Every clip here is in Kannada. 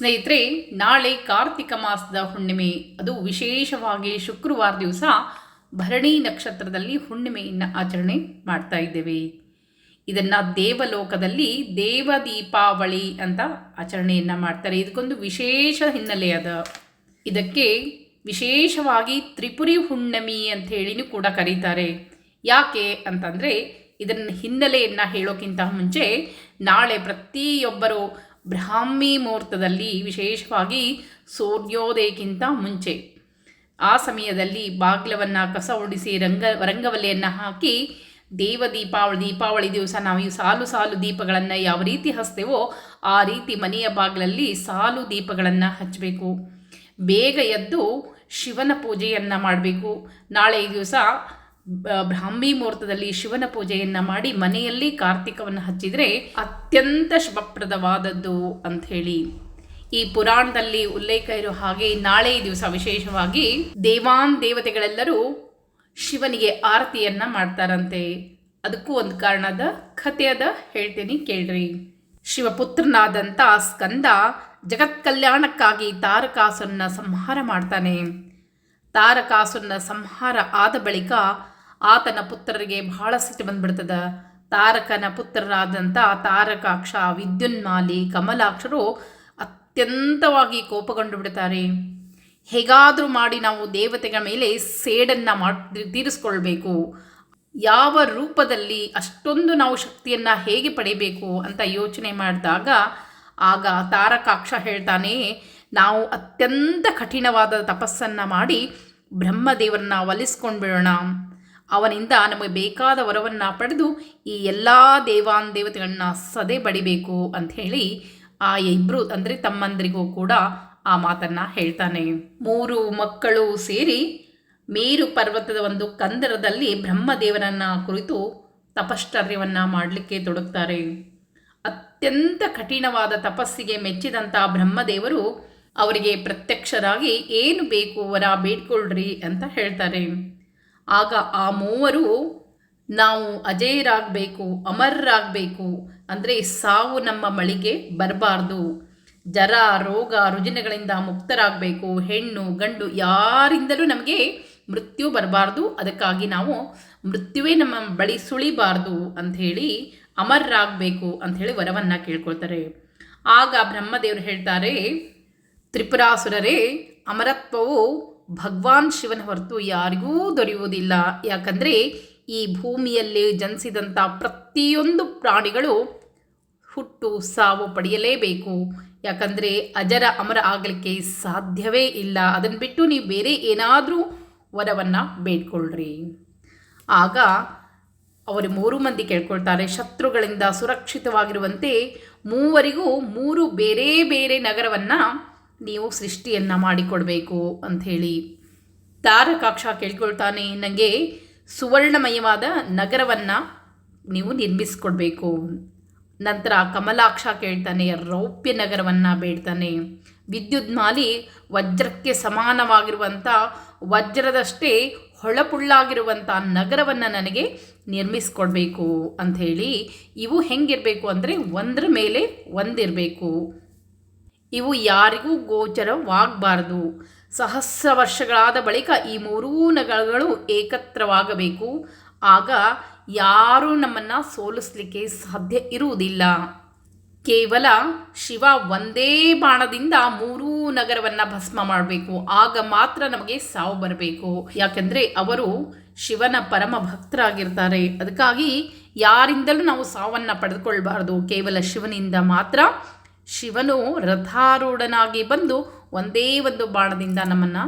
ಸ್ನೇಹಿತರೆ, ನಾಳೆ ಕಾರ್ತಿಕ ಮಾಸದ ಹುಣ್ಣಿಮೆ. ಅದು ವಿಶೇಷವಾಗಿ ಶುಕ್ರವಾರ ದಿವಸ ಭರಣಿ ನಕ್ಷತ್ರದಲ್ಲಿ ಹುಣ್ಣಿಮೆಯನ್ನು ಆಚರಣೆ ಮಾಡ್ತಾ ಇದ್ದೇವೆ. ಇದನ್ನು ದೇವಲೋಕದಲ್ಲಿ ದೇವ ದೀಪಾವಳಿ ಅಂತ ಆಚರಣೆಯನ್ನು ಮಾಡ್ತಾರೆ. ಇದಕ್ಕೊಂದು ವಿಶೇಷ ಹಿನ್ನೆಲೆ ಅದ. ಇದಕ್ಕೆ ವಿಶೇಷವಾಗಿ ತ್ರಿಪುರಿ ಹುಣ್ಣಮಿ ಅಂತ ಹೇಳಿನೂ ಕೂಡ ಕರೀತಾರೆ. ಯಾಕೆ ಅಂತಂದರೆ, ಇದನ್ನು ಹಿನ್ನೆಲೆಯನ್ನು ಹೇಳೋಕ್ಕಿಂತ ಮುಂಚೆ ನಾಳೆ ಪ್ರತಿಯೊಬ್ಬರು ಬ್ರಾಹ್ಮಿ ಮುಹೂರ್ತದಲ್ಲಿ ವಿಶೇಷವಾಗಿ ಸೂರ್ಯೋದಯಕ್ಕಿಂತ ಮುಂಚೆ. ಆ ಸಮಯದಲ್ಲಿ ಬಾಗಿಲವನ್ನು ಕಸ ಹೊಡಿಸಿ ರಂಗ, ರಂಗವಲೆಯನ್ನು ಹಾಕಿ ದೇವ ದೀಪಾವಳಿ ದೀಪಾವಳಿ ದಿವಸ ನಾವು ಈ ಸಾಲು ಸಾಲು ದೀಪಗಳನ್ನು ಯಾವ ರೀತಿ ಹಚ್ತೇವೋ ಆ ರೀತಿ ಮನೆಯ ಬಾಗಿಲಲ್ಲಿ ಸಾಲು ದೀಪಗಳನ್ನು ಹಚ್ಚಬೇಕು ಬೇಗ ಎದ್ದು ಶಿವನ ಪೂಜೆಯನ್ನು ಮಾಡಬೇಕು. ನಾಳೆ ದಿವಸ ಬ್ರಾಹ್ಮಿ ಮುಹೂರ್ತದಲ್ಲಿ ಶಿವನ ಪೂಜೆಯನ್ನು ಮಾಡಿ ಮನೆಯಲ್ಲಿ ಕಾರ್ತಿಕವನ್ನು ಹಚ್ಚಿದರೆ ಅತ್ಯಂತ ಶುಭಪ್ರದವಾದದ್ದು ಅಂತ ಹೇಳಿ. ಈ ಪುರಾಣದಲ್ಲಿ ಉಲ್ಲೇಖ ಇರೋ ಹಾಗೆ ನಾಳೆ ದಿವಸ ವಿಶೇಷವಾಗಿ ದೇವಾನ್ ದೇವತೆಗಳೆಲ್ಲರೂ ಶಿವನಿಗೆ ಆರತಿಯನ್ನ ಮಾಡ್ತಾರಂತೆ. ಅದಕ್ಕೂ ಒಂದು ಕಾರಣದ ಕಥೆ ಅದ, ಹೇಳ್ತೀನಿ ಕೇಳ್ರಿ. ಶಿವಪುತ್ರನಾದಂಥ ಸ್ಕಂದ ಜಗತ್ ಕಲ್ಯಾಣಕ್ಕಾಗಿ ತಾರಕಾಸುರನ್ನ ಸಂಹಾರ ಮಾಡ್ತಾನೆ. ತಾರಕಾಸುರನ ಸಂಹಾರ ಆದ ಬಳಿಕ ಆತನ ಪುತ್ರರಿಗೆ ಬಹಳ ಸಿಟ್ಟು ಬಂದ್ಬಿಡ್ತದ. ತಾರಕನ ಪುತ್ರರಾದಂಥ ತಾರಕಾಕ್ಷ, ವಿದ್ಯುನ್ಮಾಲಿ, ಕಮಲಾಕ್ಷರು ಅತ್ಯಂತವಾಗಿ ಕೋಪಗೊಂಡು ಬಿಡ್ತಾರೆ. ಹೇಗಾದರೂ ಮಾಡಿ ನಾವು ದೇವತೆಗಳ ಮೇಲೆ ಸೇಡನ್ನು ಮಾಡಿ, ತೀರಿಸ್ಕೊಳ್ಬೇಕು. ಯಾವ ರೂಪದಲ್ಲಿ ಅಷ್ಟೊಂದು ನಾವು ಶಕ್ತಿಯನ್ನು ಹೇಗೆ ಪಡೆಯಬೇಕು ಅಂತ ಯೋಚನೆ ಮಾಡಿದಾಗ ಆಗ ತಾರಕಾಕ್ಷ ಹೇಳ್ತಾನೆ, ನಾವು ಅತ್ಯಂತ ಕಠಿಣವಾದ ತಪಸ್ಸನ್ನು ಮಾಡಿ ಬ್ರಹ್ಮದೇವರನ್ನ ಒಲಿಸ್ಕೊಂಡು ಬಿಡೋಣ ಅವನಿಂದ ನಮಗೆ ಬೇಕಾದ ವರವನ್ನು ಪಡೆದು ಈ ಎಲ್ಲ ದೇವಾನ್ ದೇವತೆಗಳನ್ನ ಸದೆ ಬಡಿಬೇಕು ಅಂತ ಹೇಳಿ ಆ ಇಬ್ಬರು ಅಂದರೆ ತಮ್ಮಂದರಿಗೂ ಕೂಡ ಆ ಮಾತನ್ನು ಹೇಳ್ತಾನೆ. ಮೂರು ಮಕ್ಕಳು ಸೇರಿ ಮೇರು ಪರ್ವತದ ಒಂದು ಕಂದರದಲ್ಲಿ ಬ್ರಹ್ಮದೇವರನ್ನ ಕುರಿತು ತಪಶ್ಚರ್ಯವನ್ನು ಮಾಡಲಿಕ್ಕೆ ತೊಡಗ್ತಾರೆ. ಅತ್ಯಂತ ಕಠಿಣವಾದ ತಪಸ್ಸಿಗೆ ಮೆಚ್ಚಿದಂಥ ಬ್ರಹ್ಮದೇವರು ಅವರಿಗೆ ಪ್ರತ್ಯಕ್ಷರಾಗಿ, ಏನು ಬೇಕು ವರ ಬೇಡ್ಕೊಳ್ರಿ ಅಂತ ಹೇಳ್ತಾರೆ. ಆಗ ಆ ಮೂವರು ನಾವು ಅಜೇಯರಾಗಬೇಕು, ಅಮರರಾಗಬೇಕು ಅಂದರೆ ಸಾವು ನಮ್ಮ ಮಳಿಗೆ ಬರಬಾರ್ದು. ಜರ ರೋಗ ರುಜಿನಗಳಿಂದ ಮುಕ್ತರಾಗಬೇಕು. ಹೆಣ್ಣು, ಗಂಡು ಯಾರಿಂದಲೂ ನಮಗೆ ಮೃತ್ಯು ಬರಬಾರ್ದು. ಅದಕ್ಕಾಗಿ ನಾವು ಮೃತ್ಯುವೇ ನಮ್ಮ ಬಳಿ ಸುಳಿಬಾರ್ದು ಅಂಥೇಳಿ ಅಮರರಾಗಬೇಕು ಅಂಥೇಳಿ ವರವನ್ನು ಕೇಳ್ಕೊಳ್ತಾರೆ. ಆಗ ಬ್ರಹ್ಮದೇವರು ಹೇಳ್ತಾರೆ, ತ್ರಿಪುರಾಸುರರೇ, ಅಮರತ್ವವು ಭಗವಾನ್ ಶಿವನ ಹೊರತು ಯಾರಿಗೂ ದೊರೆಯುವುದಿಲ್ಲ. ಯಾಕಂದರೆ ಈ ಭೂಮಿಯಲ್ಲಿ ಜನಿಸಿದಂಥ ಪ್ರತಿಯೊಂದು ಪ್ರಾಣಿಗಳು ಹುಟ್ಟು ಸಾವು ಪಡೆಯಲೇಬೇಕು. ಯಾಕಂದರೆ ಅಜರ ಅಮರ ಆಗಲಿಕ್ಕೆ ಸಾಧ್ಯವೇ ಇಲ್ಲ. ಅದನ್ನು ಬಿಟ್ಟು ನೀವು ಬೇರೆ ಏನಾದರೂ ವರವನ್ನು ಬೇಡ್ಕೊಳ್ರಿ. ಆಗ ಅವರು ಮೂರು ಮಂದಿ ಕೇಳ್ಕೊಳ್ತಾರೆ. ಶತ್ರುಗಳಿಂದ ಸುರಕ್ಷಿತವಾಗಿರುವಂತೆ ಮೂವರಿಗೂ ಮೂರು ಬೇರೆ ಬೇರೆ ನಗರವನ್ನು ನೀವು ಸೃಷ್ಟಿಯನ್ನು ಮಾಡಿಕೊಡಬೇಕು ಅಂಥೇಳಿ ತಾರಕಾಕ್ಷ ಕೇಳ್ಕೊಳ್ತಾನೆ. ನನಗೆ ಸುವರ್ಣಮಯವಾದ ನಗರವನ್ನು ನೀವು ನಿರ್ಮಿಸಿಕೊಡ್ಬೇಕು. ನಂತರ ಕಮಲಾಕ್ಷ ಕೇಳ್ತಾನೆ, ರೌಪ್ಯ ನಗರವನ್ನು ಬೇಡ್ತಾನೆ. ವಿದ್ಯುನ್ಮಾಲಿ ವಜ್ರಕ್ಕೆ ಸಮಾನವಾಗಿರುವಂಥ ವಜ್ರದಷ್ಟೇ ಹೊಳಪುಳ್ಳಾಗಿರುವಂಥ ನಗರವನ್ನು ನನಗೆ ನಿರ್ಮಿಸ್ಕೊಡ್ಬೇಕು ಅಂಥೇಳಿ. ಇವು ಹೆಂಗಿರಬೇಕು ಅಂದರೆ ಒಂದರ ಮೇಲೆ ಒಂದಿರಬೇಕು. ಇವು ಯಾರಿಗೂ ಗೋಚರವಾಗಬಾರದು ಸಹಸ್ರ ವರ್ಷಗಳಾದ ಬಳಿಕ ಈ ಮೂರೂ ನಗರಗಳು ಏಕತ್ರವಾಗಬೇಕು. ಆಗ ಯಾರೂ ನಮ್ಮನ್ನು ಸೋಲಿಸಲಿಕ್ಕೆ ಸಾಧ್ಯ ಇರುವುದಿಲ್ಲ. ಕೇವಲ ಶಿವ ಒಂದೇ ಬಾಣದಿಂದ ಮೂರೂ ನಗರವನ್ನು ಭಸ್ಮ ಮಾಡಬೇಕು. ಆಗ ಮಾತ್ರ ನಮಗೆ ಸಾವು ಬರಬೇಕು. ಯಾಕೆಂದರೆ ಅವರು ಶಿವನ ಪರಮ ಭಕ್ತರಾಗಿರ್ತಾರೆ. ಅದಕ್ಕಾಗಿ ಯಾರಿಂದಲೂ ನಾವು ಸಾವನ್ನು ಪಡೆದುಕೊಳ್ಬಾರ್ದು. ಕೇವಲ ಶಿವನಿಂದ ಮಾತ್ರ ಶಿವನು ರಥಾರೂಢನಾಗಿ ಬಂದು ಒಂದೇ ಒಂದು ಬಾಣದಿಂದ ನಮ್ಮನ್ನು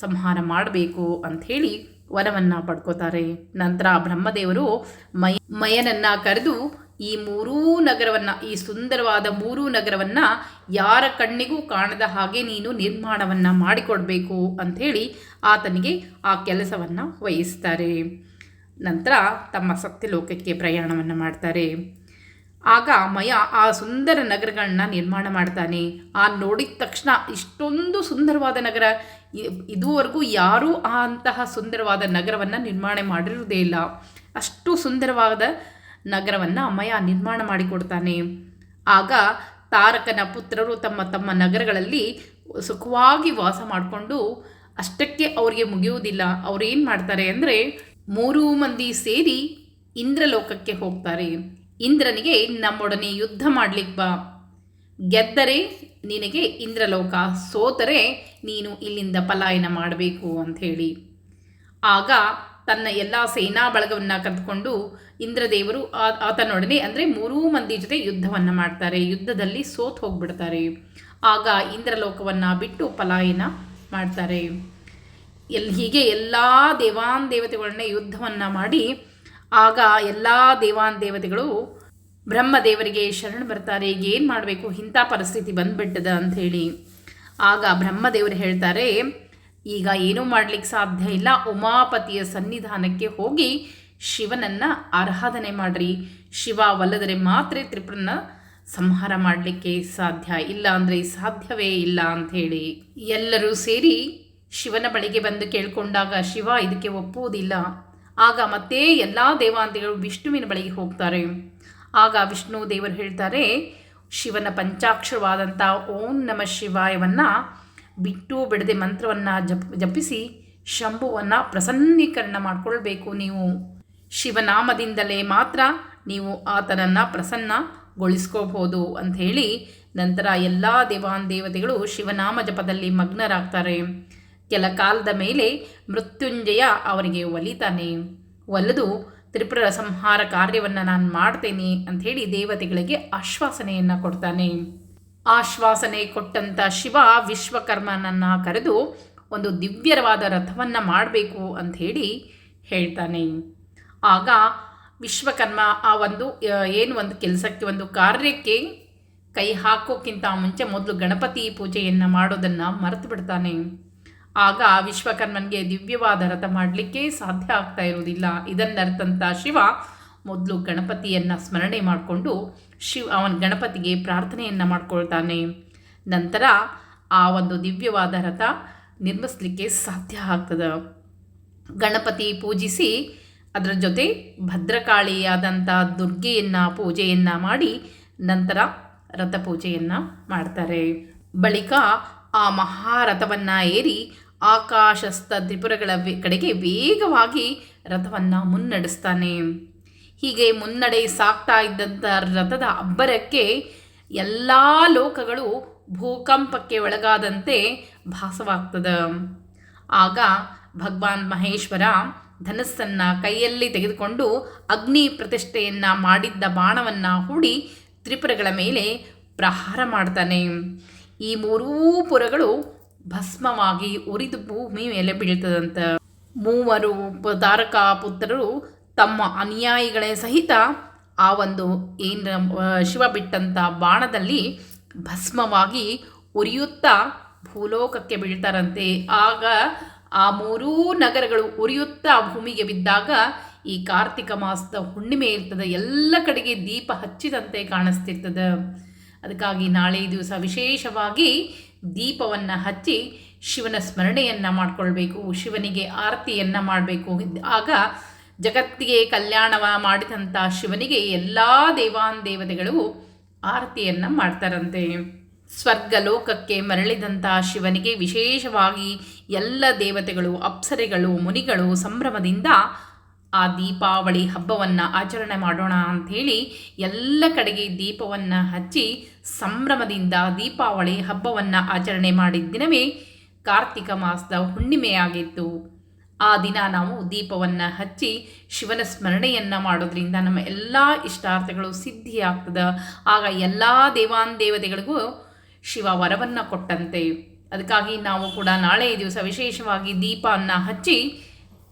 ಸಂಹಾರ ಮಾಡಬೇಕು ಅಂಥೇಳಿ ವರವನ್ನು ಪಡ್ಕೋತಾರೆ. ನಂತರ ಬ್ರಹ್ಮದೇವರು ಮಯ ಮಯನನ್ನು ಕರೆದು ಈ ಮೂರೂ ನಗರವನ್ನು, ಈ ಸುಂದರವಾದ ಮೂರೂ ನಗರವನ್ನು ಯಾರ ಕಣ್ಣಿಗೂ ಕಾಣದ ಹಾಗೆ ನೀನು ನಿರ್ಮಾಣವನ್ನು ಮಾಡಿಕೊಡಬೇಕು ಅಂಥೇಳಿ ಆತನಿಗೆ ಆ ಕೆಲಸವನ್ನು ವಹಿಸ್ತಾರೆ. ನಂತರ ತಮ್ಮ ಸತ್ಯಲೋಕಕ್ಕೆ ಪ್ರಯಾಣವನ್ನು ಮಾಡ್ತಾರೆ. ಆಗ ಮಯ ಆ ಸುಂದರ ನಗರಗಳನ್ನ ನಿರ್ಮಾಣ ಮಾಡ್ತಾನೆ. ಆ ನೋಡಿದ ತಕ್ಷಣ ಇಷ್ಟೊಂದು ಸುಂದರವಾದ ನಗರ. ಇದುವರೆಗೂ ಯಾರೂ ಆ ಅಂತಹ ಸುಂದರವಾದ ನಗರವನ್ನು ನಿರ್ಮಾಣ ಮಾಡಿರುವುದೇ ಇಲ್ಲ. ಅಷ್ಟು ಸುಂದರವಾದ ನಗರವನ್ನು ಮಯ ನಿರ್ಮಾಣ ಮಾಡಿಕೊಡ್ತಾನೆ ಆಗ ತಾರಕನ ಪುತ್ರರು ತಮ್ಮ ತಮ್ಮ ನಗರಗಳಲ್ಲಿ ಸುಖವಾಗಿ ವಾಸ ಮಾಡಿಕೊಂಡು ಅಷ್ಟಕ್ಕೆ ಅವರಿಗೆ ಮುಗಿಯುವುದಿಲ್ಲ. ಅವರೇನು ಮಾಡ್ತಾರೆ ಅಂದರೆ ಮೂರೂ ಮಂದಿ ಸೇರಿ ಇಂದ್ರಲೋಕಕ್ಕೆ ಹೋಗ್ತಾರೆ. ಇಂದ್ರನಿಗೆ, ನಮ್ಮೊಡನೆ ಯುದ್ಧ ಮಾಡ್ಲಿಕ್ಕೆ ಬಾ. ಗೆದ್ದರೆ ನಿನಗೆ ಇಂದ್ರಲೋಕ, ಸೋತರೆ ನೀನು ಇಲ್ಲಿಂದ ಪಲಾಯನ ಮಾಡಬೇಕು, ಅಂಥೇಳಿ. ಆಗ ತನ್ನ ಎಲ್ಲ ಸೇನಾ ಬಳಗವನ್ನು ಕರೆದುಕೊಂಡು ಇಂದ್ರದೇವರು ಆತನೊಡನೆ ಅಂದರೆ ಮೂರೂ ಮಂದಿ ಜೊತೆ ಯುದ್ಧವನ್ನು ಮಾಡ್ತಾರೆ. ಯುದ್ಧದಲ್ಲಿ ಸೋತ್ ಹೋಗ್ಬಿಡ್ತಾರೆ. ಆಗ ಇಂದ್ರಲೋಕವನ್ನು ಬಿಟ್ಟು ಪಲಾಯನ ಮಾಡ್ತಾರೆ. ಎಲ್, ಹೀಗೆ ಎಲ್ಲ ದೇವಾನ್ ದೇವತೆಗಳನ್ನೇ ಯುದ್ಧವನ್ನು ಮಾಡಿ ಆಗ ಎಲ್ಲ ದೇವಾನ್ ದೇವತೆಗಳು ಬ್ರಹ್ಮದೇವರಿಗೆ ಶರಣ ಬರ್ತಾರೆ ಈಗ ಏನು ಮಾಡಬೇಕು? ಇಂಥ ಪರಿಸ್ಥಿತಿ ಬಂದುಬಿಟ್ಟದ ಅಂಥೇಳಿ ಆಗ ಬ್ರಹ್ಮದೇವರು ಹೇಳ್ತಾರೆ, ಈಗ ಏನೂ ಮಾಡಲಿಕ್ಕೆ ಸಾಧ್ಯ ಇಲ್ಲ, ಉಮಾಪತಿಯ ಸನ್ನಿಧಾನಕ್ಕೆ ಹೋಗಿ ಶಿವನನ್ನು ಆರಾಧನೆ ಮಾಡಿರಿ. ಶಿವ ಒಲ್ಲದರೆ ಮಾತ್ರ ತ್ರಿಪುರನ ಸಂಹಾರ ಮಾಡಲಿಕ್ಕೆ ಸಾಧ್ಯ ಇಲ್ಲ ಅಂದರೆ ಸಾಧ್ಯವೇ ಇಲ್ಲ ಅಂಥೇಳಿ ಎಲ್ಲರೂ ಸೇರಿ ಶಿವನ ಬಳಿಗೆ ಬಂದು ಕೇಳಿಕೊಂಡಾಗ ಶಿವ ಇದಕ್ಕೆ ಒಪ್ಪುವುದಿಲ್ಲ. ಆಗ ಮತ್ತೆ ಎಲ್ಲ ದೇವಾಂತಿಗಳು ವಿಷ್ಣುವಿನ ಬಳಿಗೆ ಹೋಗ್ತಾರೆ. ಆಗ ವಿಷ್ಣು ದೇವರು ಹೇಳ್ತಾರೆ, ಶಿವನ ಪಂಚಾಕ್ಷರವಾದಂಥ ಓಂ ನಮ ಶಿವಾಯವನ್ನು ಬಿಟ್ಟು ಬಿಡದೆ ಮಂತ್ರವನ್ನು ಜಪ್, ಜಪಿಸಿ ಶಂಭುವನ್ನು ಪ್ರಸನ್ನೀಕರಣ ಮಾಡಿಕೊಳ್ಬೇಕು ನೀವು. ಶಿವನಾಮದಿಂದಲೇ ಮಾತ್ರ ನೀವು ಆತನನ್ನು ಪ್ರಸನ್ನಗೊಳಿಸ್ಕೋಬಹುದು ಅಂಥೇಳಿ ನಂತರ ಎಲ್ಲ ದೇವಾನ್ ದೇವತೆಗಳು ಶಿವನಾಮ ಜಪದಲ್ಲಿ ಮಗ್ನರಾಗ್ತಾರೆ. ಕೆಲ ಕಾಲದ ಮೇಲೆ ಮೃತ್ಯುಂಜಯ ಅವರಿಗೆ ಒಲಿತಾನೆ. ಒಲಿದು ತ್ರಿಪುರ ಸಂಹಾರ ಕಾರ್ಯವನ್ನು ನಾನು ಮಾಡ್ತೇನೆ ಅಂಥೇಳಿ ದೇವತೆಗಳಿಗೆ ಆಶ್ವಾಸನೆಯನ್ನು ಕೊಡ್ತಾನೆ. ಆಶ್ವಾಸನೆ ಕೊಟ್ಟಂಥ ಶಿವ ವಿಶ್ವಕರ್ಮನನ್ನು ಕರೆದು ಒಂದು ದಿವ್ಯರವಾದ ರಥವನ್ನು ಮಾಡಬೇಕು ಅಂಥೇಳಿ ಹೇಳ್ತಾನೆ. ಆಗ ವಿಶ್ವಕರ್ಮ ಆ ಒಂದು ಏನು ಒಂದು ಕೆಲಸಕ್ಕೆ ಒಂದು ಕಾರ್ಯಕ್ಕೆ ಕೈ ಹಾಕೋಕ್ಕಿಂತ ಮುಂಚೆ ಮೊದಲು ಗಣಪತಿ ಪೂಜೆಯನ್ನು ಮಾಡೋದನ್ನು ಮರೆತು ಬಿಡ್ತಾನೆ. ಆಗ ವಿಶ್ವಕರ್ಮನಿಗೆ ದಿವ್ಯವಾದ ರಥ ಮಾಡಲಿಕ್ಕೆ ಸಾಧ್ಯ ಆಗ್ತಾ ಇರುವುದಿಲ್ಲ. ಇದನ್ನರ್ತಂಥ ಶಿವ ಮೊದಲು ಗಣಪತಿಯನ್ನು ಸ್ಮರಣೆ ಮಾಡಿಕೊಂಡು ಶಿವ, ಅವನ ಗಣಪತಿಗೆ ಪ್ರಾರ್ಥನೆಯನ್ನು ಮಾಡ್ಕೊಳ್ತಾನೆ. ನಂತರ ಆ ಒಂದು ದಿವ್ಯವಾದ ರಥ ನಿರ್ಮಿಸಲಿಕ್ಕೆ ಸಾಧ್ಯ ಆಗ್ತದೆ. ಗಣಪತಿ ಪೂಜಿಸಿ ಅದರ ಜೊತೆ ಭದ್ರಕಾಳಿಯಾದಂಥ ದುರ್ಗೆಯನ್ನು ಪೂಜೆಯನ್ನು ಮಾಡಿ ನಂತರ ರಥಪೂಜೆಯನ್ನು ಮಾಡ್ತಾರೆ. ಬಳಿಕ ಆ ಮಹಾರಥವನ್ನು ಏರಿ ಆಕಾಶಸ್ಥ ತ್ರಿಪುರಗಳ ಕಡೆಗೆ ವೇಗವಾಗಿ ರಥವನ್ನು ಮುನ್ನಡೆಸ್ತಾನೆ. ಹೀಗೆ ಮುನ್ನಡೆ ಸಾಗ್ತಾ ಇದ್ದಂಥ ರಥದ ಅಬ್ಬರಕ್ಕೆ ಎಲ್ಲ ಲೋಕಗಳು ಭೂಕಂಪಕ್ಕೆ ಒಳಗಾದಂತೆ ಭಾಸವಾಗ್ತದೆ. ಆಗ ಭಗವಾನ್ ಮಹೇಶ್ವರ ಧನಸ್ಸನ್ನು ಕೈಯಲ್ಲಿ ತೆಗೆದುಕೊಂಡು ಅಗ್ನಿ ಪ್ರತಿಷ್ಠೆಯನ್ನು ಮಾಡಿದ್ದ ಬಾಣವನ್ನು ಹೂಡಿ ತ್ರಿಪುರಗಳ ಮೇಲೆ ಪ್ರಹಾರ ಮಾಡ್ತಾನೆ. ಈ ಮೂರೂ ಪುರಗಳು ಭಸ್ಮವಾಗಿ ಉರಿದು ಭೂಮಿ ಮೇಲೆ ಬೀಳ್ತದಂತ. ಮೂವರು ತಾರಕ ಪುತ್ರರು ತಮ್ಮ ಅನುಯಾಯಿಗಳೇ ಸಹಿತ ಆ ಒಂದು ಏನು ಶಿವ ಬಿಟ್ಟಂಥ ಬಾಣದಲ್ಲಿ ಭಸ್ಮವಾಗಿ ಉರಿಯುತ್ತಾ ಭೂಲೋಕಕ್ಕೆ ಬೀಳ್ತಾರಂತೆ. ಆಗ ಆ ಮೂರೂ ನಗರಗಳು ಉರಿಯುತ್ತಾ ಭೂಮಿಗೆ ಬಿದ್ದಾಗ ಈ ಕಾರ್ತಿಕ ಮಾಸದ ಹುಣ್ಣಿಮೆ ಇರ್ತದೆ. ಎಲ್ಲ ಕಡೆಗೆ ದೀಪ ಹಚ್ಚಿದಂತೆ ಕಾಣಿಸ್ತಿರ್ತದೆ. ಅದಕ್ಕಾಗಿ ನಾಳೆ ದಿವಸ ವಿಶೇಷವಾಗಿ ದೀಪವನ್ನು ಹಚ್ಚಿ ಶಿವನ ಸ್ಮರಣೆಯನ್ನು ಮಾಡಿಕೊಳ್ಬೇಕು, ಶಿವನಿಗೆ ಆರತಿಯನ್ನು ಮಾಡಬೇಕು. ಆಗ ಜಗತ್ತಿಗೆ ಕಲ್ಯಾಣವ ಮಾಡಿದಂಥ ಶಿವನಿಗೆ ಎಲ್ಲ ದೇವಾನ್ ದೇವತೆಗಳು ಆರತಿಯನ್ನು ಮಾಡ್ತಾರಂತೆ. ಸ್ವರ್ಗ ಲೋಕಕ್ಕೆ ಮರಳಿದಂಥ ಶಿವನಿಗೆ ವಿಶೇಷವಾಗಿ ಎಲ್ಲ ದೇವತೆಗಳು, ಅಪ್ಸರೆಗಳು, ಮುನಿಗಳು ಸಂಭ್ರಮದಿಂದ ಆ ದೀಪಾವಳಿ ಹಬ್ಬವನ್ನು ಆಚರಣೆ ಮಾಡೋಣ ಅಂಥೇಳಿ ಎಲ್ಲ ಕಡೆಗೆ ದೀಪವನ್ನು ಹಚ್ಚಿ ಸಂಭ್ರಮದಿಂದ ದೀಪಾವಳಿ ಹಬ್ಬವನ್ನು ಆಚರಣೆ ಮಾಡಿದ ದಿನವೇ ಕಾರ್ತಿಕ ಮಾಸದ ಹುಣ್ಣಿಮೆಯಾಗಿತ್ತು. ಆ ದಿನ ನಾವು ದೀಪವನ್ನು ಹಚ್ಚಿ ಶಿವನ ಸ್ಮರಣೆಯನ್ನು ಮಾಡೋದ್ರಿಂದ ನಮ್ಮ ಎಲ್ಲ ಇಷ್ಟಾರ್ಥಗಳು ಸಿದ್ಧಿಯಾಗ್ತದೆ. ಆಗ ಎಲ್ಲ ದೇವಾನ್ ದೇವತೆಗಳಿಗೂ ಶಿವ ವರವನ್ನು ಕೊಟ್ಟಂತೆ. ಅದಕ್ಕಾಗಿ ನಾವು ಕೂಡ ನಾಳೆ ದಿವಸ ವಿಶೇಷವಾಗಿ ದೀಪವನ್ನು ಹಚ್ಚಿ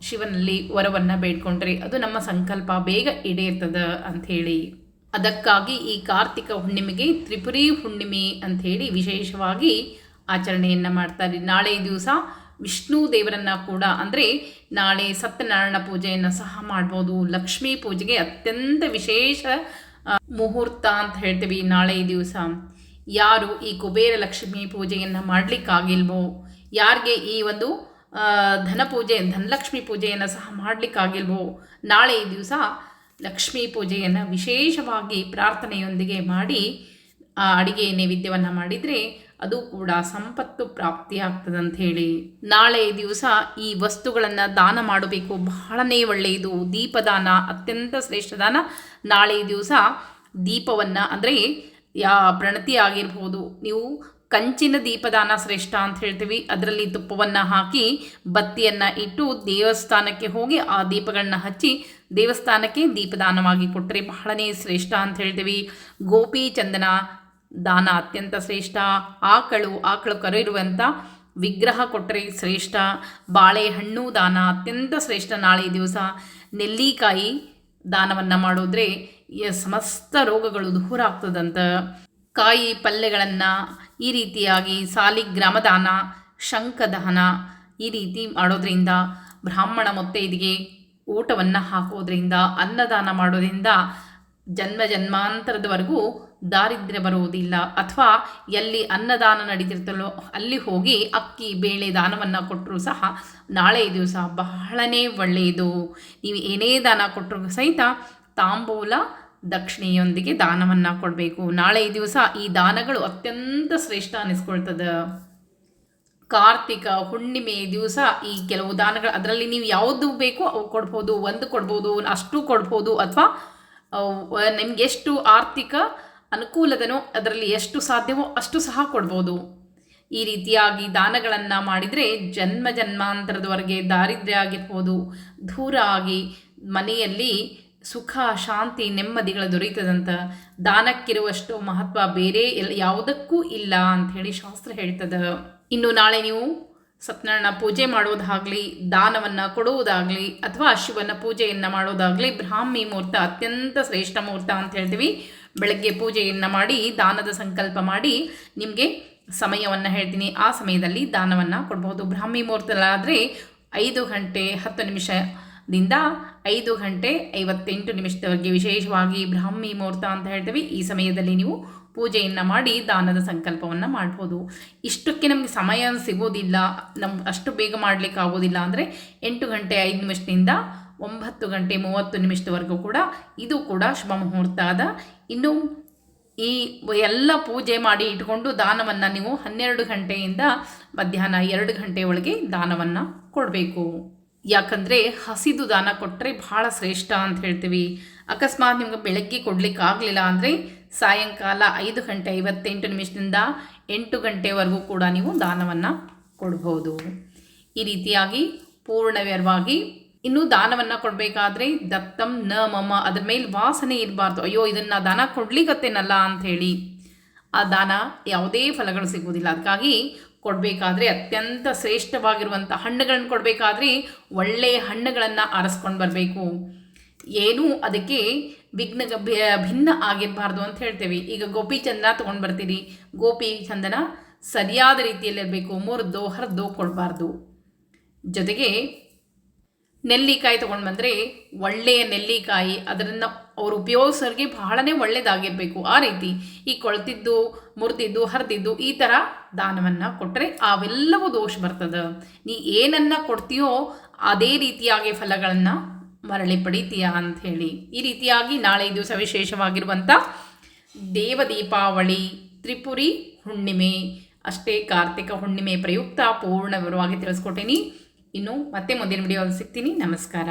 ಶಿವನಲ್ಲಿ ವರವನ್ನು ಬೇಡ್ಕೊಂಡ್ರೆ ಅದು ನಮ್ಮ ಸಂಕಲ್ಪ, ಬೇಗ ಈಡೇರ್ತದ ಅಂಥೇಳಿ. ಅದಕ್ಕಾಗಿ ಈ ಕಾರ್ತಿಕ ಹುಣ್ಣಿಮೆಗೆ ತ್ರಿಪುರಿ ಹುಣ್ಣಿಮೆ ಅಂಥೇಳಿ ವಿಶೇಷವಾಗಿ ಆಚರಣೆಯನ್ನು ಮಾಡ್ತಾರೆ. ನಾಳೆ ದಿವಸ ವಿಷ್ಣು ದೇವರನ್ನು ಕೂಡ ಅಂದರೆ ನಾಳೆ ಸತ್ಯನಾರಾಯಣ ಪೂಜೆಯನ್ನು ಸಹ ಮಾಡ್ಬೋದು. ಲಕ್ಷ್ಮೀ ಪೂಜೆಗೆ ಅತ್ಯಂತ ವಿಶೇಷ ಮುಹೂರ್ತ ಅಂತ ಹೇಳ್ತೀವಿ ನಾಳೆ ದಿವಸ. ಯಾರು ಈ ಕುಬೇರ ಲಕ್ಷ್ಮಿ ಪೂಜೆಯನ್ನು ಮಾಡಲಿಕ್ಕಾಗಿಲ್ವೋ, ಯಾರಿಗೆ ಈ ಒಂದು ಆ, ಧನ ಪೂಜೆ ಧನಲಕ್ಷ್ಮಿ ಪೂಜೆಯನ್ನು ಸಹ ಮಾಡಲಿಕ್ಕಾಗಿಲ್ವೋ? ನಾಳೆ ದಿವಸ ಲಕ್ಷ್ಮೀ ಪೂಜೆಯನ್ನು ವಿಶೇಷವಾಗಿ ಪ್ರಾರ್ಥನೆಯೊಂದಿಗೆ ಮಾಡಿ ಅಡಿಗೆ ನೈವೇದ್ಯವನ್ನು ಮಾಡಿದರೆ ಅದು ಕೂಡ ಸಂಪತ್ತು ಪ್ರಾಪ್ತಿಯಾಗ್ತದಂತ ಹೇಳಿ ನಾಳೆ ದಿವಸ ಈ ವಸ್ತುಗಳನ್ನು ದಾನ ಮಾಡಬೇಕು. ಬಹಳನೇ ಒಳ್ಳೆಯದು. ದೀಪದಾನ ಅತ್ಯಂತ ಶ್ರೇಷ್ಠ ದಾನ. ನಾಳೆ ದಿವಸ ದೀಪವನ್ನು ಅಂದರೆ ಯಾ ಪ್ರಣತಿ ಆಗಿರ್ಬೋದು. ನೀವು ಕಂಚಿನ ದೀಪದಾನ ಶ್ರೇಷ್ಠ ಅಂತ ಹೇಳ್ತೀವಿ. ಅದರಲ್ಲಿ ತುಪ್ಪವನ್ನು ಹಾಕಿ ಬತ್ತಿಯನ್ನು ಇಟ್ಟು ದೇವಸ್ಥಾನಕ್ಕೆ ಹೋಗಿ ಆ ದೀಪಗಳನ್ನ ಹಚ್ಚಿ ದೇವಸ್ಥಾನಕ್ಕೆ ದೀಪದಾನವಾಗಿ ಕೊಟ್ಟರೆ ಬಹಳನೇ ಶ್ರೇಷ್ಠ ಅಂತ ಹೇಳ್ತೀವಿ. ಗೋಪಿ ಚಂದನ ದಾನ ಅತ್ಯಂತ ಶ್ರೇಷ್ಠ. ಆಕಳು ಆಕಳು ಕರೆಯಿರುವಂಥ ವಿಗ್ರಹ ಕೊಟ್ಟರೆ ಶ್ರೇಷ್ಠ. ಬಾಳೆಹಣ್ಣು ದಾನ ಅತ್ಯಂತ ಶ್ರೇಷ್ಠ ನಾಳೆ ದಿವಸ. ನೆಲ್ಲಿಕಾಯಿ ದಾನವನ್ನು ಮಾಡಿದ್ರೆ ಸಮಸ್ತ ರೋಗಗಳು ದೂರ ಆಗ್ತದಂತ. ಕಾಯಿ ಪಲ್ಯಗಳನ್ನು ಈ ರೀತಿಯಾಗಿ ಸಾಲಿಗ್ರಾಮ ದಾನ ಶಂಖದಾನ ಈ ರೀತಿ ಮಾಡೋದ್ರಿಂದ ಬ್ರಾಹ್ಮಣ ಮೊತ್ತೈದಿಗೆ ಊಟವನ್ನು ಹಾಕೋದ್ರಿಂದ, ಅನ್ನದಾನ ಮಾಡೋದ್ರಿಂದ ಜನ್ಮ ಜನ್ಮಾಂತರದವರೆಗೂ ದಾರಿದ್ರ್ಯ ಬರುವುದಿಲ್ಲ. ಅಥವಾ ಎಲ್ಲಿ ಅನ್ನದಾನ ನಡೀತಿರ್ತಲೋ ಅಲ್ಲಿ ಹೋಗಿ ಅಕ್ಕಿ, ಬೇಳೆ ದಾನವನ್ನು ಕೊಟ್ಟರೂ ಸಹ ನಾಳೆ ದಿವಸ ಬಹಳನೇ ಒಳ್ಳೆಯದು. ನೀವು ಏನೇ ದಾನ ಕೊಟ್ಟರು ಸಹಿತ ತಾಂಬೂಲ ದಕ್ಷಿಣೆಯೊಂದಿಗೆ ದಾನವನ್ನು ಕೊಡಬೇಕು. ನಾಳೆ ದಿವಸ ಈ ದಾನಗಳು ಅತ್ಯಂತ ಶ್ರೇಷ್ಠ ಅನ್ನಿಸ್ಕೊಳ್ತದೆ ಕಾರ್ತಿಕ, ಹುಣ್ಣಿಮೆ ದಿವಸ ಈ ಕೆಲವು ದಾನಗಳು, ಅದರಲ್ಲಿ ನೀವು ಯಾವುದು ಬೇಕೋ ಅವು ಕೊಡ್ಬೋದು, ಒಂದು ಕೊಡ್ಬೋದು, ಅಷ್ಟು ಕೊಡ್ಬೋದು, ಅಥವಾ ನಿಮ್ಗೆ ಎಷ್ಟು ಆರ್ಥಿಕ ಅನುಕೂಲದನೋ ಅದರಲ್ಲಿ ಎಷ್ಟು ಸಾಧ್ಯವೋ ಅಷ್ಟು ಸಹ ಕೊಡ್ಬೋದು. ಈ ರೀತಿಯಾಗಿ ದಾನಗಳನ್ನು ಮಾಡಿದರೆ ಜನ್ಮ ಜನ್ಮಾಂತರದವರೆಗೆ ದಾರಿದ್ರ್ಯ ಆಗಿರ್ಬೋದು. ದೂರ ಆಗಿ ಮನೆಯಲ್ಲಿ ಸುಖ, ಶಾಂತಿ, ನೆಮ್ಮದಿಗಳು ದೊರೆಯುತ್ತದಂತ ದಾನಕ್ಕಿರುವಷ್ಟು ಮಹತ್ವ ಬೇರೆ ಎಲ್ಲ ಯಾವುದಕ್ಕೂ ಇಲ್ಲ ಅಂಥೇಳಿ ಶಾಸ್ತ್ರ ಹೇಳ್ತದೆ. ಇನ್ನು ನಾಳೆ ನೀವು ಸತ್ಯನಾರಾಯಣ ಪೂಜೆ ಮಾಡೋದಾಗಲಿ, ದಾನವನ್ನು ಕೊಡುವುದಾಗಲಿ, ಅಥವಾ ಶಿವನ ಪೂಜೆಯನ್ನು ಮಾಡೋದಾಗಲಿ, ಬ್ರಾಹ್ಮಿ ಮುಹೂರ್ತ ಅತ್ಯಂತ ಶ್ರೇಷ್ಠ ಮುಹೂರ್ತ ಅಂತ ಹೇಳ್ತೀವಿ. ಬೆಳಗ್ಗೆ ಪೂಜೆಯನ್ನು ಮಾಡಿ, ದಾನದ ಸಂಕಲ್ಪ ಮಾಡಿ ನಿಮಗೆ ಸಮಯವನ್ನು ಹೇಳ್ತೀನಿ. ಆ ಸಮಯದಲ್ಲಿ ದಾನವನ್ನು ಕೊಡಬಹುದು ಬ್ರಾಹ್ಮಿ ಮುಹೂರ್ತಲಾದರೆ ಐದು ಗಂಟೆ ಹತ್ತು ನಿಮಿಷದಿಂದ ಐದು ಗಂಟೆ ಐವತ್ತೆಂಟು ನಿಮಿಷದವರೆಗೆ ವಿಶೇಷವಾಗಿ ಬ್ರಾಹ್ಮಿ ಮುಹೂರ್ತ ಅಂತ ಹೇಳ್ತೀವಿ. ಈ ಸಮಯದಲ್ಲಿ ನೀವು ಪೂಜೆಯನ್ನು ಮಾಡಿ ದಾನದ ಸಂಕಲ್ಪವನ್ನು ಮಾಡ್ಬೋದು. ಇಷ್ಟಕ್ಕೆ ನಮಗೆ ಸಮಯ ಸಿಗೋದಿಲ್ಲ. ನಮ್ಮ ಅಷ್ಟು ಬೇಗ ಮಾಡಲಿಕ್ಕೆ ಆಗೋದಿಲ್ಲ ಅಂದರೆ ಎಂಟು ಗಂಟೆ ಐದು ನಿಮಿಷದಿಂದ ಒಂಬತ್ತು ಗಂಟೆ ಮೂವತ್ತು ನಿಮಿಷದವರೆಗೂ ಕೂಡ ಇದು ಕೂಡ ಶುಭ ಮುಹೂರ್ತ ಅದ ಇನ್ನು ಈ ಎಲ್ಲ ಪೂಜೆ ಮಾಡಿ ಇಟ್ಕೊಂಡು ದಾನವನ್ನು ನೀವು ಹನ್ನೆರಡು ಗಂಟೆಯಿಂದ ಮಧ್ಯಾಹ್ನ ಎರಡು ಗಂಟೆ ಒಳಗೆ ದಾನವನ್ನು ಕೊಡಬೇಕು. ಯಾಕಂದರೆ ಹಸಿದು ದಾನ ಕೊಟ್ಟರೆ ಭಾಳ ಶ್ರೇಷ್ಠ ಅಂತ ಹೇಳ್ತೀವಿ. ಅಕಸ್ಮಾತ್ ನಿಮ್ಗೆ ಬೆಳಗ್ಗೆ ಕೊಡಲಿಕ್ಕೆ ಆಗಲಿಲ್ಲ ಅಂದರೆ ಸಾಯಂಕಾಲ ಐದು ಗಂಟೆ ಐವತ್ತೆಂಟು ನಿಮಿಷದಿಂದ ಎಂಟು ಗಂಟೆವರೆಗೂ ಕೂಡ ನೀವು ದಾನವನ್ನು ಕೊಡ್ಬೋದು. ಈ ರೀತಿಯಾಗಿ ಪೂರ್ಣವ್ಯರವಾಗಿ ಇನ್ನು ದಾನವನ್ನು ಕೊಡಬೇಕಾದ್ರೆ ದತ್ತಂ ನ ಮಮ ಅದ್ರ ಮೇಲೆ ವಾಸನೆ ಇರಬಾರ್ದು. ಅಯ್ಯೋ, ಇದನ್ನು ದಾನ ಕೊಡ್ಲಿಕ್ಕತ್ತೇನಲ್ಲ ಅಂಥೇಳಿ ಆ ದಾನ ಯಾವುದೇ ಫಲಗಳು ಸಿಗುವುದಿಲ್ಲ. ಅದಕ್ಕಾಗಿ ಕೊಡಬೇಕಾದ್ರೆ ಅತ್ಯಂತ ಶ್ರೇಷ್ಠವಾಗಿರುವಂಥ ಹಣ್ಣುಗಳನ್ನು ಕೊಡಬೇಕಾದ್ರೆ ಒಳ್ಳೆಯ ಹಣ್ಣುಗಳನ್ನು ಆರಿಸ್ಕೊಂಡು ಬರಬೇಕು. ಏನೂ ಅದಕ್ಕೆ ವಿಘ್ನ ಭಿನ್ನ ಆಗಿರಬಾರ್ದು ಅಂತ ಹೇಳ್ತೇವೆ. ಈಗ ಗೋಪಿ ಚಂದನ ತೊಗೊಂಡು ಬರ್ತೀರಿ. ಗೋಪಿ ಚಂದನ ಸರಿಯಾದ ರೀತಿಯಲ್ಲಿರಬೇಕು. ಮುರಿದು ಹರಿದು ಕೊಡಬಾರ್ದು. ಜೊತೆಗೆ ನೆಲ್ಲಿಕಾಯಿ ತೊಗೊಂಡು ಬಂದರೆ ಒಳ್ಳೆಯ ನೆಲ್ಲಿಕಾಯಿ. ಅದನ್ನು ಅವರು ಉಪಯೋಗಿಸೋರಿಗೆ ಬಹಳನೇ ಒಳ್ಳೆಯದಾಗಿರಬೇಕು ಆ ರೀತಿ ಈ ಕೊಳ್ತಿದ್ದು, ಮುರಿದಿದ್ದು, ಹರಿದಿದ್ದು ಈ ಥರ ದಾನವನ್ನು ಕೊಟ್ಟರೆ ಅವೆಲ್ಲವೂ ದೋಷ ಬರ್ತದೆ. ನೀ ಏನನ್ನು ಕೊಡ್ತೀಯೋ ಅದೇ ರೀತಿಯಾಗಿ ಫಲಗಳನ್ನು ಮರಳಿ ಪಡಿತೀಯ ಅಂಥೇಳಿ ಈ ರೀತಿಯಾಗಿ ನಾಳೆ ದಿವಸ ವಿಶೇಷವಾಗಿರುವಂಥ ದೇವ ದೀಪಾವಳಿ ತ್ರಿಪುರಿ ಹುಣ್ಣಿಮೆ. ಅಷ್ಟೇ ಕಾರ್ತಿಕ ಹುಣ್ಣಿಮೆ ಪ್ರಯುಕ್ತ ಪೂರ್ಣ ವಿವರವಾಗಿ ತಿಳಿಸ್ಕೊಟ್ಟೀನಿ. ಇನ್ನು ಮತ್ತೆ ಮುಂದಿನ ವಿಡಿಯೋ ಸಿಗ್ತೀನಿ. ನಮಸ್ಕಾರ.